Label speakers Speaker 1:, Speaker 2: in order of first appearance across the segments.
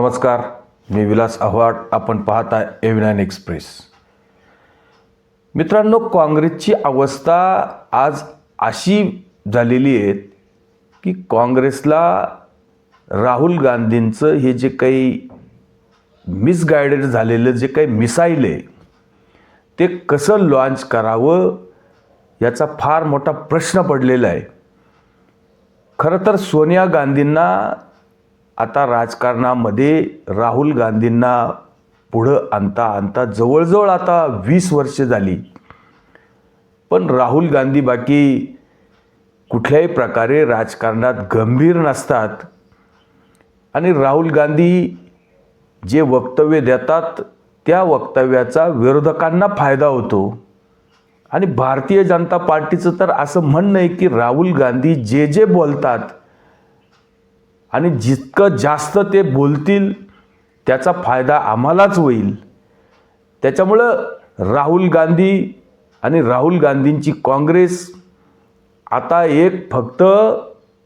Speaker 1: नमस्कार मी विलास आव्हाड. आपण पाहत आहे एव्हिनाईन एक्सप्रेस मित्रांनो काँग्रेसची अवस्था आज अशी झालेली आहे की काँग्रेसला राहुल गांधींचं हे जे काही मिसगायडेड झालेलं जे काही मिसाईल आहे ते कसं लॉन्च करावं याचा फार मोठा प्रश्न पडलेला आहे. खरं तर सोनिया गांधींना आता राजकारणामध्ये राहुल गांधींना पुढं आणता आणता जवळजवळ आता वीस वर्ष झाली. पण राहुल गांधी बाकी कुठल्याही प्रकारे राजकारणात गंभीर नसतात. आणि राहुल गांधी जे वक्तव्य देतात त्या वक्तव्याचा विरोधकांना फायदा होतो. आणि भारतीय जनता पार्टीचं तर असं म्हणणं आहे की राहुल गांधी जे जे बोलतात आणि जितकं जास्त ते बोलतील त्याचा फायदा आम्हालाच होईल. त्याच्यामुळं राहुल गांधी आणि राहुल गांधींची काँग्रेस आता एक फक्त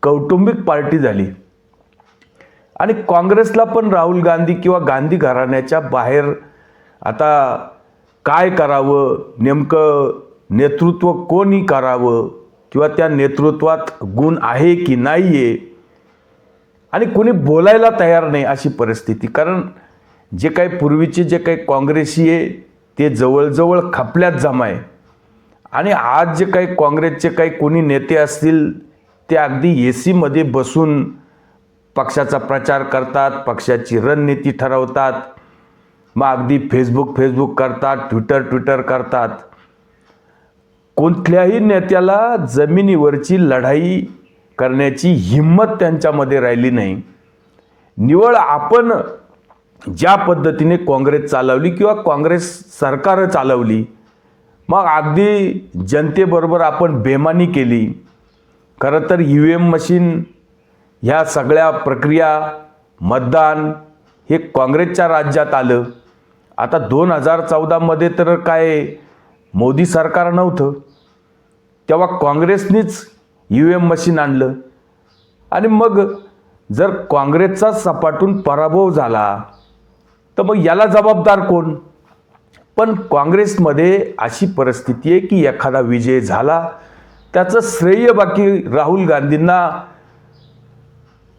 Speaker 1: कौटुंबिक पार्टी झाली. आणि काँग्रेसला पण राहुल गांधी किंवा गांधी घराण्याच्या बाहेर आता काय करावं नेमकं नेतृत्व कोणी करावं किंवा त्या नेतृत्वात गुण आहे की नाही आहे आणि कोणी बोलायला तयार नाही अशी परिस्थिती. कारण जे काही पूर्वीचे जे काही काँग्रेसी आहे ते जवळजवळ खपल्यात जमा आहे आणि आज जे काही काँग्रेसचे काही कोणी नेते असतील ते अगदी ए सीमध्ये बसून पक्षाचा प्रचार करतात पक्षाची रणनीती ठरवतात. मग अगदी फेसबुक फेसबुक करतात ट्विटर ट्विटर करतात. कोणत्याही नेत्याला जमिनीवरची लढाई करण्याची हिंमत त्यांच्यामध्ये राहिली नाही. निवळ आपण ज्या पद्धतीने काँग्रेस चालवली किंवा काँग्रेस सरकारं चालवली मग अगदी जनतेबरोबर आपण बेमानी केली. खरं तर यू एम मशीन ह्या सगळ्या प्रक्रिया मतदान हे काँग्रेसच्या राज्यात आलं. आता दोन हजार चौदामध्ये तर काय मोदी सरकार नव्हतं. तेव्हा काँग्रेसनीच यू एम मशीन आणलं. आणि मग जर काँग्रेसचा सपाटून पराभव झाला तर मग याला जबाबदार कोण? पण काँग्रेसमध्ये अशी परिस्थिती आहे की एखादा विजय झाला त्याचं श्रेय बाकी राहुल गांधींना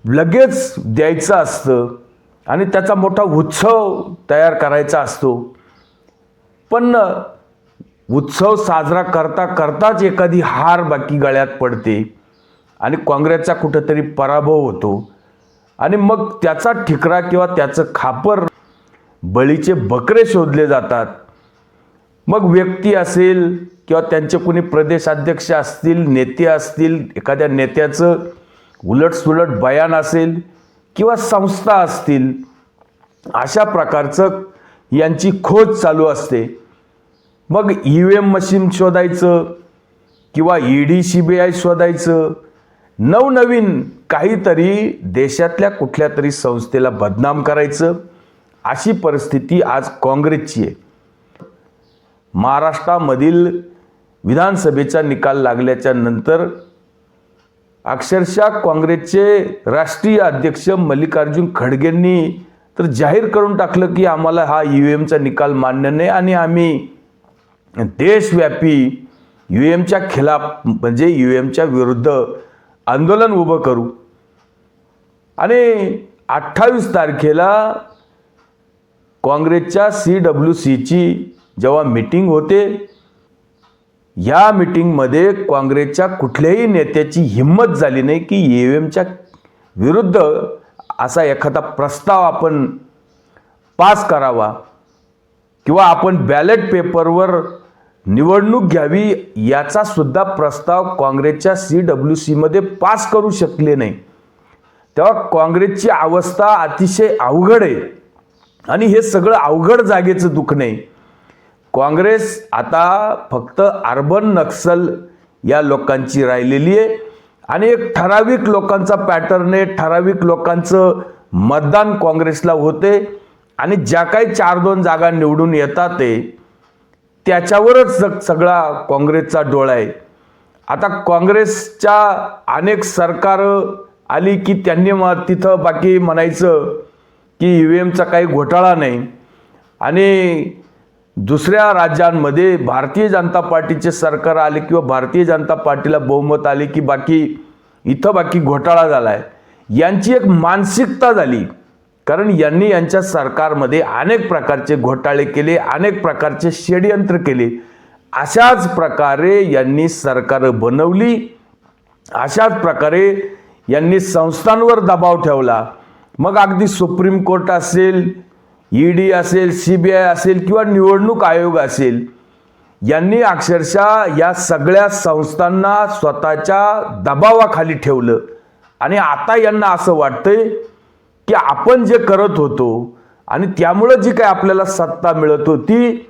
Speaker 1: लगेच द्यायचं असतं आणि त्याचा मोठा उत्सव तयार करायचा असतो. पण उत्सव साजरा करता करताच एखादी हार बाकी गळ्यात पडते आणि काँग्रेसचा कुठंतरी पराभव होतो. आणि मग त्याचा ठिकरा किंवा त्याचं खापर बळीचे बकरे शोधले जातात. मग व्यक्ती असेल किंवा त्यांचे कोणी प्रदेशाध्यक्ष असतील नेते असतील एखाद्या नेत्याचं उलटसुलट बयान असेल किंवा संस्था असतील अशा प्रकारचं यांची खोज चालू असते. मग ई व्ही एम मशीन शोधायचं किंवा E D C B I शोधायचं? नवनवीन काहीतरी देशातल्या कुठल्या तरी संस्थेला बदनाम करायचं? अशी परिस्थिती आज काँग्रेसची आहे. महाराष्ट्रामधील विधानसभेचा निकाल लागल्याच्या नंतर अक्षरशः काँग्रेसचे राष्ट्रीय अध्यक्ष मल्लिकार्जुन खडगेंनी तर जाहीर करून टाकलं की आम्हाला हा ई व्ही एमचा निकाल मान्य नाही आणि आम्ही देशव्यापी यू एमच्या खिलाफ म्हणजे यू एमच्या विरुद्ध आंदोलन उभं करू. आणि अठ्ठावीस तारखेला काँग्रेसच्या सी डब्ल्यू सीची जेव्हा मीटिंग होते या मीटिंगमध्ये काँग्रेसच्या कुठल्याही नेत्याची हिंमत झाली नाही की यू एमच्या विरुद्ध असा एखादा प्रस्ताव आपण पास करावा किंवा आपण बॅलेट पेपरवर निवडणूक घ्यावी याचा सुद्धा प्रस्ताव काँग्रेसच्या सी डब्ल्यू सीमध्ये पास करू शकले नाही. तेव्हा काँग्रेसची अवस्था अतिशय अवघड आहे. आणि हे सगळं अवघड जागेचं दुखणे काँग्रेस आता फक्त अर्बन नक्सल या लोकांची राहिलेली आहे. आणि एक ठराविक लोकांचा पॅटर्न आहे. ठराविक लोकांचं मतदान काँग्रेसला होते. आणि ज्या काही चार दोन जागा निवडून येतात ते त्याच्यावरच सग सगळा काँग्रेसचा डोळा आहे. आता काँग्रेसच्या अनेक सरकारं आली की त्यांनी मग तिथं बाकी म्हणायचं की ई व्ही एमचा काही घोटाळा नाही. आणि दुसऱ्या राज्यांमध्ये भारतीय जनता पार्टीचे सरकार आले किंवा भारतीय जनता पार्टीला बहुमत आले की बाकी इथं बाकी घोटाळा झाला आहे यांची एक मानसिकता झाली. कारण यांनी यांच्या सरकारमध्ये अनेक प्रकारचे घोटाळे केले अनेक प्रकारचे षडयंत्र केले. अशाच प्रकारे यांनी सरकार बनवली अशाच प्रकारे यांनी संस्थांवर दबाव ठेवला. मग अगदी सुप्रीम कोर्ट असेल ई डी असेल सी बी आय असेल किंवा निवडणूक आयोग असेल यांनी अक्षरशः या सगळ्या संस्थांना स्वतःच्या दबावाखाली ठेवलं. आणि आता यांना असं वाटतंय की आपण जे करत होतो आणि त्यामुळं जी काही आपल्याला सत्ता मिळत होती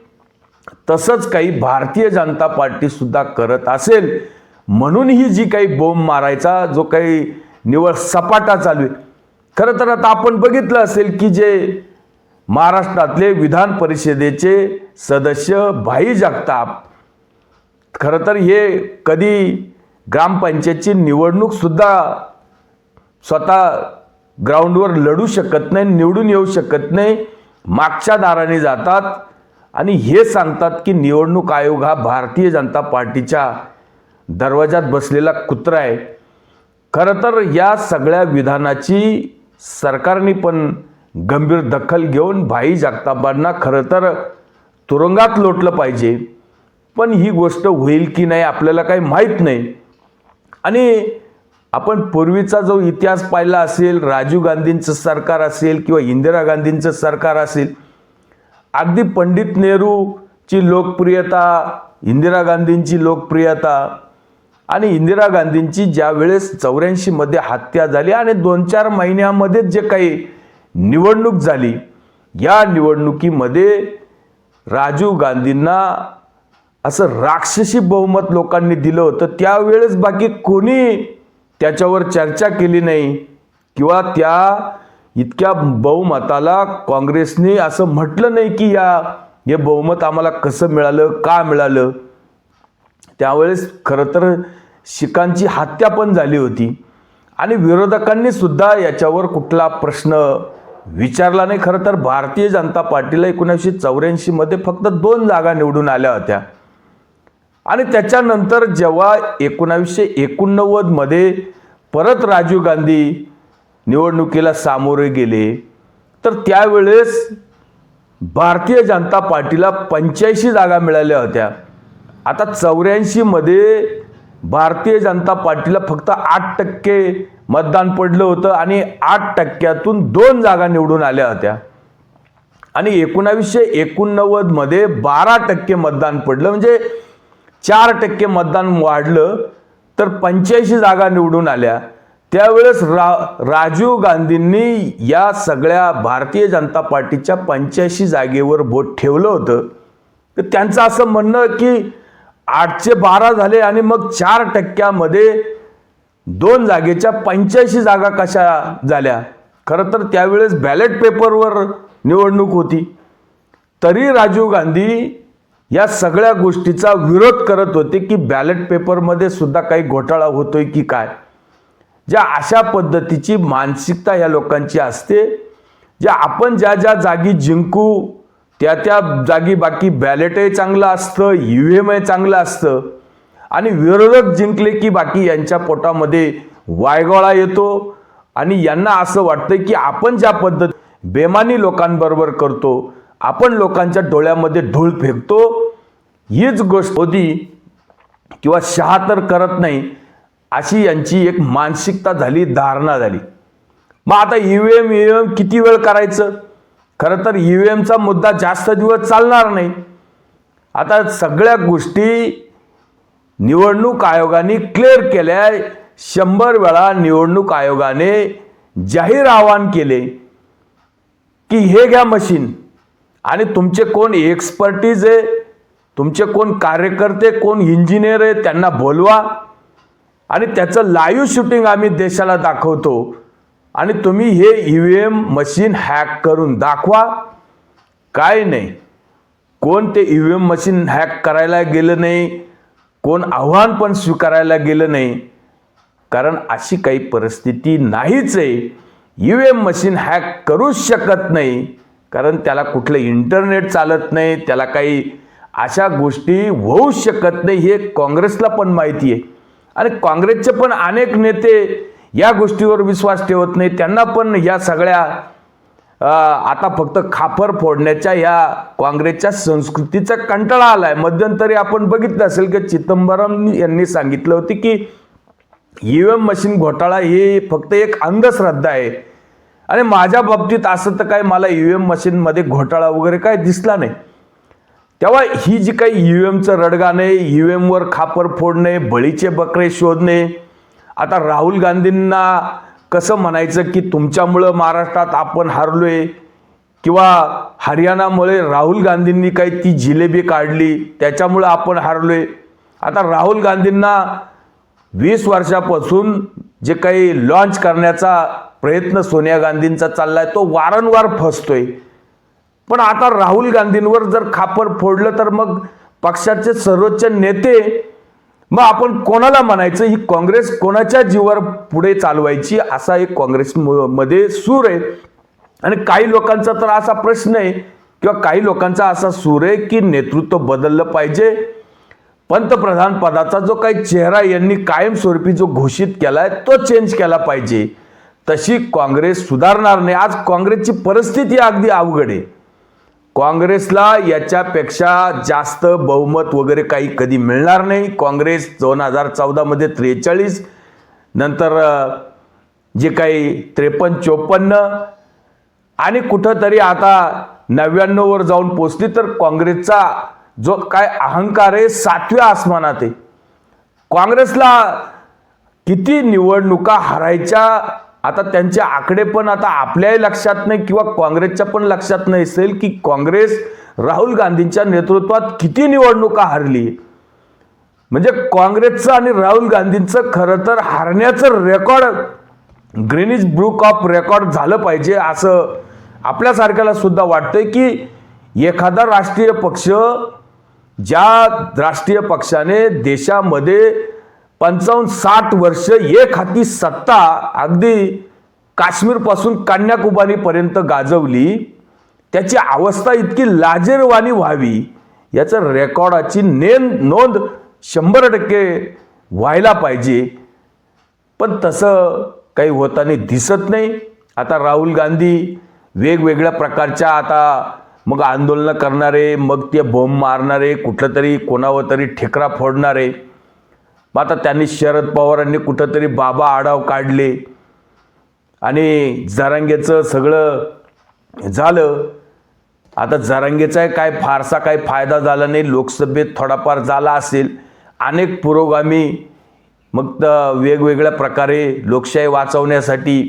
Speaker 1: तसंच काही भारतीय जनता पार्टीसुद्धा करत असेल. म्हणून ही जी काही बोंब मारायचा जो काही निवळ सपाटा चालू आहे. खरं तर आता आपण बघितलं असेल की जे महाराष्ट्रातले विधान परिषदेचे सदस्य भाई जगताप खरं तर हे कधी ग्रामपंचायतची निवडणूकसुद्धा स्वतः ग्राउंडवर लढू शकत नाही निवडून येऊ शकत नाही मागच्या दाराने जातात. आणि हे सांगतात की निवडणूक आयोग हा भारतीय जनता पार्टीच्या दरवाजात बसलेला कुत्रा आहे. खरं तर या सगळ्या विधानाची सरकारने पण गंभीर दखल घेऊन भाई जगतापांना खरं तर तुरुंगात लोटलं पाहिजे. पण ही गोष्ट होईल की नाही आपल्याला काही माहीत नाही. आणि आपण पूर्वीचा जो इतिहास पाहिला असेल राजीव गांधींचं सरकार असेल किंवा इंदिरा गांधींचं सरकार असेल अगदी पंडित नेहरूची लोकप्रियता इंदिरा गांधींची लोकप्रियता आणि इंदिरा गांधींची ज्यावेळेस चौऱ्याऐंशीमध्ये हत्या झाली आणि दोन चार महिन्यामध्येच जे काही निवडणूक झाली या निवडणुकीमध्ये राजीव गांधींना असं राक्षसी बहुमत लोकांनी दिलं होतं. त्यावेळेस बाकी कोणी त्याच्यावर चर्चा केली नाही किंवा त्या इतक्या बहुमताला काँग्रेसने असं म्हटलं नाही की या हे बहुमत आम्हाला कसं मिळालं का मिळालं? त्यावेळेस खरं तर शिखांची हत्या पण झाली होती. आणि विरोधकांनी सुद्धा याच्यावर कुठला प्रश्न विचारला नाही. खरं तर भारतीय जनता पार्टीला एकोणीसशे चौऱ्याऐंशीमध्ये फक्त दोन जागा निवडून आल्या होत्या. आणि त्याच्यानंतर जेव्हा एकोणावीसशे एकोणनव्वदमध्ये परत राजीव गांधी निवडणुकीला सामोरे गेले तर त्यावेळेस भारतीय जनता पार्टीला पंच्याऐंशी जागा मिळाल्या होत्या. आता चौऱ्याऐंशीमध्ये भारतीय जनता पार्टीला फक्त आठ टक्के मतदान पडलं होतं आणि आठ टक्क्यातून दोन जागा निवडून आल्या होत्या. आणि एकोणावीसशे एकोणनव्वदमध्ये बारा टक्के मतदान पडलं. म्हणजे चार टक्के मतदान वाढलं तर पंच्याऐंशी जागा निवडून आल्या. त्यावेळेस रा राजीव गांधींनी या सगळ्या भारतीय जनता पार्टीच्या पंच्याऐंशी जागेवर बोट ठेवलं होतं. तर त्यांचं असं म्हणणं की आठशे बारा झाले आणि मग चार टक्क्यामध्ये दोन जागेच्या पंच्याऐंशी जागा कशा झाल्या? खरं तर त्यावेळेस बॅलेट पेपरवर निवडणूक होती. तरी राजीव गांधी या सगळ्या गोष्टीचा विरोध करत होते की बॅलेट पेपरमध्ये सुद्धा काही घोटाळा होतोय की काय? ज्या अशा पद्धतीची मानसिकता या लोकांची असते ज्या आपण ज्या ज्या जागी जिंकू त्या त्या जागी बाकी बॅलेटही चांगलं असतं ई व्ही एमही चांगलं असतं आणि विरोधक जिंकले की बाकी यांच्या पोटामध्ये वायगोळा येतो आणि यांना असं वाटतं की आपण ज्या पद्धत बेमानी लोकांबरोबर करतो आपण लोकांच्या डोळ्यामध्ये धूळ फेकतो हीच गोष्ट होती किंवा शहा तर करत नाही अशी यांची एक मानसिकता झाली धारणा झाली. मग आता E V M E M किती वेळ करायचं? खरं तर ई व्ही एमचा मुद्दा जास्त दिवस चालणार नाही. आता सगळ्या गोष्टी निवडणूक आयोगाने क्लिअर केल्या शंभर वेळा निवडणूक आयोगाने जाहीर आवाहन केले की हे घ्या मशीन आणि तुमचे कोण एक्सपर्टीज आहे तुमचे कोण कार्यकर्ते कोण इंजिनियर आहे त्यांना बोलवा. आणि त्याचं लाईव्ह शूटिंग आम्ही देशाला दाखवतो. आणि तुम्ही हे E V M machine hack करून दाखवा. काय नाही. कोण ते E V M machine hack करायला गेलं नाही. कोण आव्हान पण स्वीकारायला गेलं नाही. कारण अशी काही परिस्थिती नाहीच आहे. E V M machine hack करूच शकत नाही. कारण त्याला कुठलं इंटरनेट चालत नाही त्याला काही अशा गोष्टी होऊ शकत नाही हे काँग्रेसला पण माहिती आहे. आणि काँग्रेसचे पण अनेक नेते या गोष्टीवर विश्वास ठेवत नाही. त्यांना पण या सगळ्या आता फक्त खापर फोडण्याच्या या काँग्रेसच्या संस्कृतीचा कंटाळा आला आहे मध्यंतरी आपण बघितलं असेल की चिदंबरम यांनी सांगितलं होतं की ई ईव्हीएम मशीन घोटाळा हे फक्त एक अंधश्रद्धा आहे. आणि माझ्या बाबतीत असं तर काय मला ईव्हीएम मशीनमध्ये घोटाळा वगैरे काय दिसला नाही. तेव्हा ही जी काही ईव्हीएमचं रडगाणे एमवर खापर फोडणे बळीचे बकरे शोधणे आता राहुल गांधींना कसं म्हणायचं की तुमच्यामुळं महाराष्ट्रात आपण हारलोय किंवा हरियाणामुळे राहुल गांधींनी काही ती जिलेबी काढली त्याच्यामुळं आपण हारलोय. आता राहुल गांधींना वीस वर्षापासून जे काही लॉन्च करण्याचा प्रयत्न सोनिया गांधींचा चाललाय तो वारंवार फसतोय. पण आता राहुल गांधींवर जर खापर फोडलं तर मग पक्षाचे सर्वोच्च नेते मग आपण कोणाला म्हणायचं? ही काँग्रेस कोणाच्या जीवावर पुढे चालवायची? असा एक काँग्रेस म- मध्ये सूर आहे. आणि काही लोकांचा तर असा प्रश्न आहे किंवा काही लोकांचा असा सूर आहे की नेतृत्व बदललं पाहिजे. पंतप्रधान पदाचा जो काही चेहरा यांनी कायमस्वरूपी जो घोषित केलाय तो चेंज केला पाहिजे. तशी काँग्रेस सुधारणार नाही. आज काँग्रेसची परिस्थिती अगदी अवघड आहे. काँग्रेसला याच्यापेक्षा जास्त बहुमत वगैरे काही कधी मिळणार नाही. काँग्रेस दोन हजार चौदामध्ये त्रेचाळीस नंतर जे काही त्रेपन्न चोपन्न आणि कुठंतरी आता नव्याण्णववर जाऊन पोचली तर काँग्रेसचा जो काय अहंकार आहे सातव्या आसमानात आहे. काँग्रेसला किती निवडणुका हरायच्या आता त्यांचे आकडे पण आता आपल्याही लक्षात नाही किंवा काँग्रेसच्या पण लक्षात नाही. असेल की काँग्रेस राहुल गांधींच्या नेतृत्वात किती निवडणुका हरली? म्हणजे काँग्रेसचं आणि राहुल गांधींचं खरं तर हारण्याचं record Guinness book of record झालं पाहिजे असं आपल्यासारख्याला सुद्धा वाटतंय की एखादा राष्ट्रीय पक्ष ज्या राष्ट्रीय पक्षाने देशामध्ये पंचावन्न साठ वर्ष एक हाती सत्ता अगदी काश्मीरपासून कन्याकुमारीपर्यंत गाजवली. त्याची अवस्था इतकी लाजेरवाणी व्हावी याचं रेकॉर्डाची नेन नोंद शंभर टक्के व्हायला पाहिजे. पण तसं काही होताना दिसत नाही. आता राहुल गांधी वेगवेगळ्या प्रकारच्या आता मग आंदोलनं करणारे मग ते बॉम्ब मारणारे कुठलं तरी कोणावर तरी ठेकरा फोडणारे मग आता त्यांनी शरद पवारांनी कुठंतरी बाबा आडाव काढले. आणि जरांगेचं सगळं झालं. आता जरांगेचाही काय फारसा काही फायदा झाला नाही. लोकसभेत थोडाफार झाला असेल. अनेक पुरोगामी मग तर वेगवेगळ्या प्रकारे लोकशाही वाचवण्यासाठी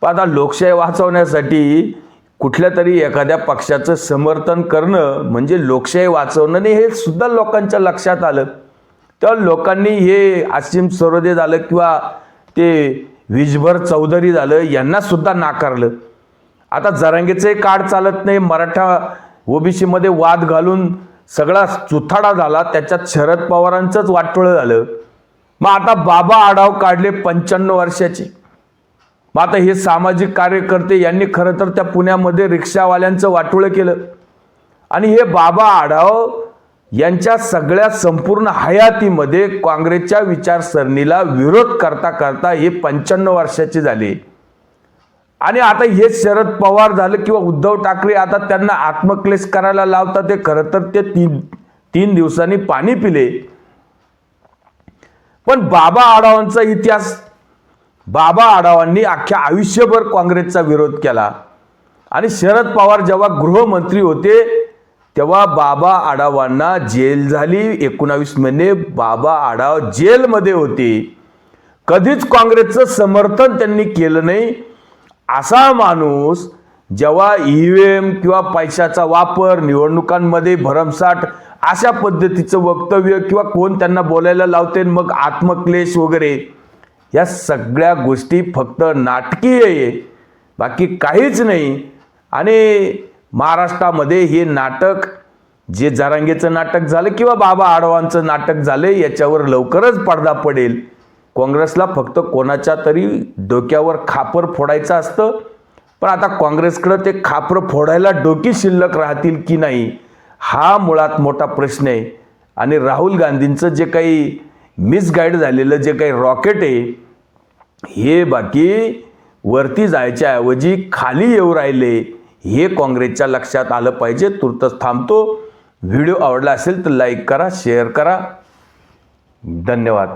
Speaker 1: पण आता लोकशाही वाचवण्यासाठी कुठल्या तरी एखाद्या पक्षाचं समर्थन करणं म्हणजे लोकशाही वाचवणं नाही हे सुद्धा लोकांच्या लक्षात आलं. तेव्हा लोकांनी हे असीम सरोदे झालं किंवा ते विजभर चौधरी झालं यांनासुद्धा नाकारलं. आता जरांगेचे कार्ड चालत नाही. मराठा ओबीसीमध्ये वाद घालून सगळा चुथाडा झाला. त्याच्यात शरद पवारांचंच वाटोळं झालं. मग आता बाबा आढाव काढले पंच्याण्णव वर्षाचे. मग आता हे सामाजिक कार्यकर्ते यांनी खरं तर त्या पुण्यामध्ये रिक्षावाल्यांचं वाटोळं केलं. आणि हे बाबा आढाव यांच्या सगळ्या संपूर्ण हयातीमध्ये काँग्रेसच्या विचारसरणीला विरोध करता करता हे पंच्याण्णव वर्षाचे झाले. आणि आता हे शरद पवार झालं किंवा उद्धव ठाकरे आता त्यांना आत्मक्लेश करायला लावतात ते खरं तर ते तीन तीन दिवसांनी पाणी पिले. पण बाबा आढावांचा इतिहास बाबा आढावांनी अख्ख्या आयुष्यभर काँग्रेसचा विरोध केला. आणि शरद पवार जेव्हा गृहमंत्री होते तेव्हा बाबा आढावांना जेल झाली. एकोणावीस महिने बाबा आढाव जेलमध्ये होते. कधीच काँग्रेसचं समर्थन त्यांनी केलं नाही. असा माणूस जेव्हा ईव्हीएम किंवा पैशाचा वापर निवडणुकांमध्ये भरमसाठ अशा पद्धतीचं वक्तव्य किंवा कोण त्यांना बोलायला लावते आणि मग आत्मक्लेश वगैरे या सगळ्या गोष्टी फक्त नाटकीय आहे. बाकी काहीच नाही. आणि महाराष्ट्रामध्ये हे नाटक जे जरांगेचं नाटक झालं किंवा बाबा आडवांचं नाटक झालं याच्यावर लवकरच पडदा पडेल. काँग्रेसला फक्त कोणाच्या तरी डोक्यावर खापर फोडायचं असतं. पण आता काँग्रेसकडं ते खापर फोडायला डोकी शिल्लक राहतील की नाही हा मुळात मोठा प्रश्न आहे. आणि राहुल गांधींचं जे काही मिसगाईड झालेलं जे काही रॉकेट आहे हे बाकी वरती जायच्या ऐवजी खाली येऊ राहिले. हे काँग्रेसच्या लक्षात आलं पाहिजे. तुर्तच थांबतो. व्हिडिओ आवडला असेल तर लाईक करा शेअर करा. धन्यवाद.